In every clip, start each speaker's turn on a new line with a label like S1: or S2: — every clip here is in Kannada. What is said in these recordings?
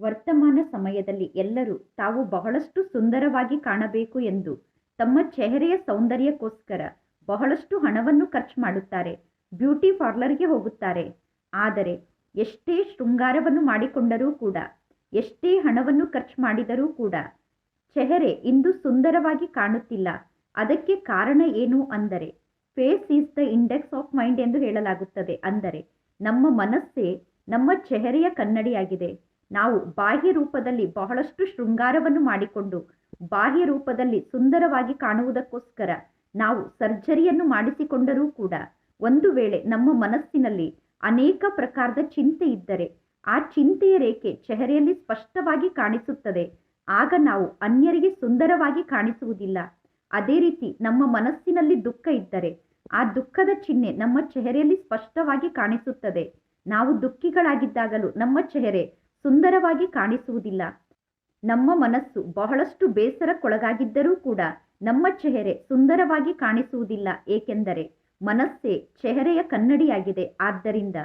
S1: ವರ್ತಮಾನ ಸಮಯದಲ್ಲಿ ಎಲ್ಲರೂ ತಾವು ಬಹಳಷ್ಟು ಸುಂದರವಾಗಿ ಕಾಣಬೇಕು ಎಂದು ತಮ್ಮ ಚೆಹರೆಯ ಸೌಂದರ್ಯಕ್ಕೋಸ್ಕರ ಬಹಳಷ್ಟು ಹಣವನ್ನು ಖರ್ಚು ಮಾಡುತ್ತಾರೆ, ಬ್ಯೂಟಿ ಪಾರ್ಲರ್ಗೆ ಹೋಗುತ್ತಾರೆ. ಆದರೆ ಎಷ್ಟೇ ಶೃಂಗಾರವನ್ನು ಮಾಡಿಕೊಂಡರೂ ಕೂಡ, ಎಷ್ಟೇ ಹಣವನ್ನು ಖರ್ಚು ಮಾಡಿದರೂ ಕೂಡ ಚೆಹರೆ ಇಂದು ಸುಂದರವಾಗಿ ಕಾಣುತ್ತಿಲ್ಲ. ಅದಕ್ಕೆ ಕಾರಣ ಏನು ಅಂದರೆ face is the index of mind ಎಂದು ಹೇಳಲಾಗುತ್ತದೆ. ಅಂದರೆ ನಮ್ಮ ಮನಸ್ಸೇ ನಮ್ಮ ಚೆಹರೆಯ ಕನ್ನಡಿಯಾಗಿದೆ. ನಾವು ಬಾಹ್ಯ ರೂಪದಲ್ಲಿ ಬಹಳಷ್ಟು ಶೃಂಗಾರವನ್ನು ಮಾಡಿಕೊಂಡು, ಬಾಹ್ಯ ರೂಪದಲ್ಲಿ ಸುಂದರವಾಗಿ ಕಾಣುವುದಕ್ಕೋಸ್ಕರ ನಾವು ಸರ್ಜರಿಯನ್ನು ಮಾಡಿಸಿಕೊಂಡರೂ ಕೂಡ ಒಂದು ವೇಳೆ ನಮ್ಮ ಮನಸ್ಸಿನಲ್ಲಿ ಅನೇಕ ಪ್ರಕಾರದ ಚಿಂತೆ ಇದ್ದರೆ, ಆ ಚಿಂತೆಯ ರೇಖೆ ಚೆಹರೆಯಲ್ಲಿ ಸ್ಪಷ್ಟವಾಗಿ ಕಾಣಿಸುತ್ತದೆ. ಆಗ ನಾವು ಅನ್ಯರಿಗೆ ಸುಂದರವಾಗಿ ಕಾಣಿಸುವುದಿಲ್ಲ. ಅದೇ ರೀತಿ ನಮ್ಮ ಮನಸ್ಸಿನಲ್ಲಿ ದುಃಖ ಇದ್ದರೆ, ಆ ದುಃಖದ ಚಿಹ್ನೆ ನಮ್ಮ ಚೆಹರೆಯಲ್ಲಿ ಸ್ಪಷ್ಟವಾಗಿ ಕಾಣಿಸುತ್ತದೆ. ನಾವು ದುಃಖಿಗಳಾಗಿದ್ದಾಗಲೂ ನಮ್ಮ ಚೆಹರೆ ಸುಂದರವಾಗಿ ಕಾಣಿಸುವುದಿಲ್ಲ. ನಮ್ಮ ಮನಸ್ಸು ಬಹಳಷ್ಟು ಬೇಸರಕ್ಕೊಳಗಾಗಿದ್ದರೂ ಕೂಡ ನಮ್ಮ ಚೆಹರೆ ಸುಂದರವಾಗಿ ಕಾಣಿಸುವುದಿಲ್ಲ. ಏಕೆಂದರೆ ಮನಸ್ಸೇ ಚೆಹರೆಯ ಕನ್ನಡಿಯಾಗಿದೆ. ಆದ್ದರಿಂದ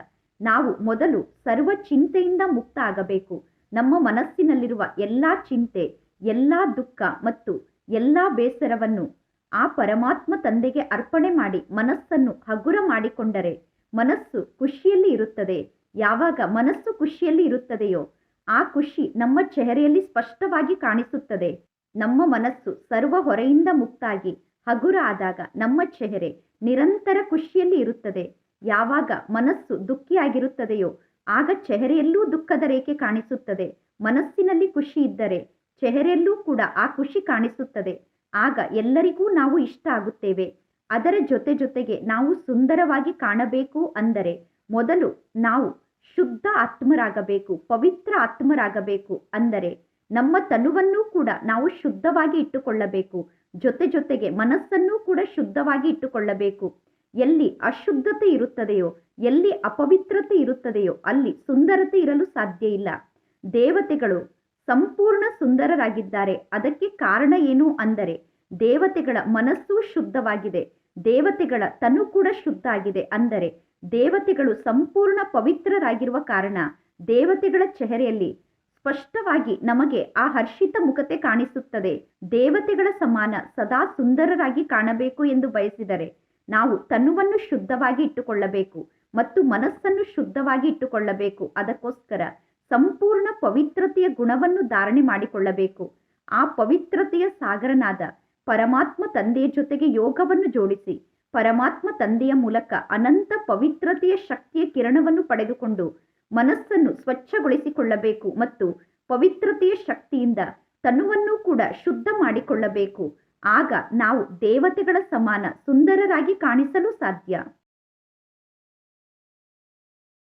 S1: ನಾವು ಮೊದಲು ಸರ್ವ ಚಿಂತೆಯಿಂದ ಮುಕ್ತ ಆಗಬೇಕು ನಮ್ಮ ಮನಸ್ಸಿನಲ್ಲಿರುವ ಎಲ್ಲ ಚಿಂತೆ, ಎಲ್ಲ ದುಃಖ ಮತ್ತು ಎಲ್ಲ ಬೇಸರವನ್ನು ಆ ಪರಮಾತ್ಮ ತಂದೆಗೆ ಅರ್ಪಣೆ ಮಾಡಿ ಮನಸ್ಸನ್ನು ಹಗುರ ಮಾಡಿಕೊಂಡರೆ ಮನಸ್ಸು ಖುಷಿಯಲ್ಲಿ ಇರುತ್ತದೆ. ಯಾವಾಗ ಮನಸ್ಸು ಖುಷಿಯಲ್ಲಿ ಇರುತ್ತದೆಯೋ ಆ ಖುಷಿ ನಮ್ಮ ಚೆಹರೆಯಲ್ಲಿ ಸ್ಪಷ್ಟವಾಗಿ ಕಾಣಿಸುತ್ತದೆ. ನಮ್ಮ ಮನಸ್ಸು ಸರ್ವ ಹೊರೆಯಿಂದ ಮುಕ್ತಾಗಿ ಹಗುರ ಆದಾಗ ನಮ್ಮ ಚೆಹರೆ ನಿರಂತರ ಖುಷಿಯಲ್ಲಿ ಇರುತ್ತದೆ. ಯಾವಾಗ ಮನಸ್ಸು ದುಃಖಿಯಾಗಿರುತ್ತದೆಯೋ ಆಗ ಚೆಹರೆಯಲ್ಲೂ ದುಃಖದ ರೇಖೆ ಕಾಣಿಸುತ್ತದೆ. ಮನಸ್ಸಿನಲ್ಲಿ ಖುಷಿ ಇದ್ದರೆ ಚೆಹರೆಯಲ್ಲೂ ಕೂಡ ಆ ಖುಷಿ ಕಾಣಿಸುತ್ತದೆ. ಆಗ ಎಲ್ಲರಿಗೂ ನಾವು ಇಷ್ಟ ಆಗುತ್ತೇವೆ. ಅದರ ಜೊತೆ ಜೊತೆಗೆ ನಾವು ಸುಂದರವಾಗಿ ಕಾಣಬೇಕು ಅಂದರೆ ಮೊದಲು ನಾವು ಶುದ್ಧ ಆತ್ಮರಾಗಬೇಕು, ಪವಿತ್ರ ಆತ್ಮರಾಗಬೇಕು ಅಂದರೆ ನಮ್ಮ ತನುವನ್ನು ಕೂಡ ನಾವು ಶುದ್ಧವಾಗಿ ಇಟ್ಟುಕೊಳ್ಳಬೇಕು, ಜೊತೆ ಜೊತೆಗೆ ಮನಸ್ಸನ್ನೂ ಕೂಡ ಶುದ್ಧವಾಗಿ ಇಟ್ಟುಕೊಳ್ಳಬೇಕು. ಎಲ್ಲಿ ಅಶುದ್ಧತೆ ಇರುತ್ತದೆಯೋ, ಎಲ್ಲಿ ಅಪವಿತ್ರತೆ ಇರುತ್ತದೆಯೋ, ಅಲ್ಲಿ ಸುಂದರತೆ ಇರಲು ಸಾಧ್ಯ ಇಲ್ಲ. ದೇವತೆಗಳು ಸಂಪೂರ್ಣ ಸುಂದರರಾಗಿದ್ದಾರೆ. ಅದಕ್ಕೆ ಕಾರಣ ಏನು ಅಂದರೆ ದೇವತೆಗಳ ಮನಸ್ಸು ಶುದ್ಧವಾಗಿದೆ. ದೇವತೆಗಳ ತನು ಕೂಡ ಶುದ್ಧ ಆಗಿದೆ ಅಂದರೆ ದೇವತೆಗಳು ಸಂಪೂರ್ಣ ಪವಿತ್ರರಾಗಿರುವ ಕಾರಣ ದೇವತೆಗಳ ಚೆಹರೆಯಲ್ಲಿ ಸ್ಪಷ್ಟವಾಗಿ ನಮಗೆ ಆ ಹರ್ಷಿತ ಮುಖತೆ ಕಾಣಿಸುತ್ತದೆ. ದೇವತೆಗಳ ಸಮಾನ ಸದಾ ಸುಂದರರಾಗಿ ಕಾಣಬೇಕು ಎಂದು ಬಯಸಿದರೆ ನಾವು ತನುವನ್ನು ಶುದ್ಧವಾಗಿ ಇಟ್ಟುಕೊಳ್ಳಬೇಕು ಮತ್ತು ಮನಸ್ಸನ್ನು ಶುದ್ಧವಾಗಿ ಇಟ್ಟುಕೊಳ್ಳಬೇಕು. ಅದಕ್ಕೋಸ್ಕರ ಸಂಪೂರ್ಣ ಪವಿತ್ರತೆಯ ಗುಣವನ್ನು ಧಾರಣೆ ಮಾಡಿಕೊಳ್ಳಬೇಕು. ಆ ಪವಿತ್ರತೆಯ ಸಾಗರನಾದ ಪರಮಾತ್ಮ ತಂದೆಯ ಜೊತೆಗೆ ಯೋಗವನ್ನು ಜೋಡಿಸಿ ಪರಮಾತ್ಮ ತಂದೆಯ ಮೂಲಕ ಅನಂತ ಪವಿತ್ರತೆಯ ಶಕ್ತಿಯ ಕಿರಣವನ್ನು ಪಡೆದುಕೊಂಡು ಮನಸ್ಸನ್ನು ಸ್ವಚ್ಛಗೊಳಿಸಿಕೊಳ್ಳಬೇಕು ಮತ್ತು ಪವಿತ್ರತೆಯ ಶಕ್ತಿಯಿಂದ ತನುವನ್ನು ಕೂಡ ಶುದ್ಧ ಮಾಡಿಕೊಳ್ಳಬೇಕು. ಆಗ ನಾವು ದೇವತೆಗಳ ಸಮಾನ ಸುಂದರರಾಗಿ ಕಾಣಿಸಲು ಸಾಧ್ಯ.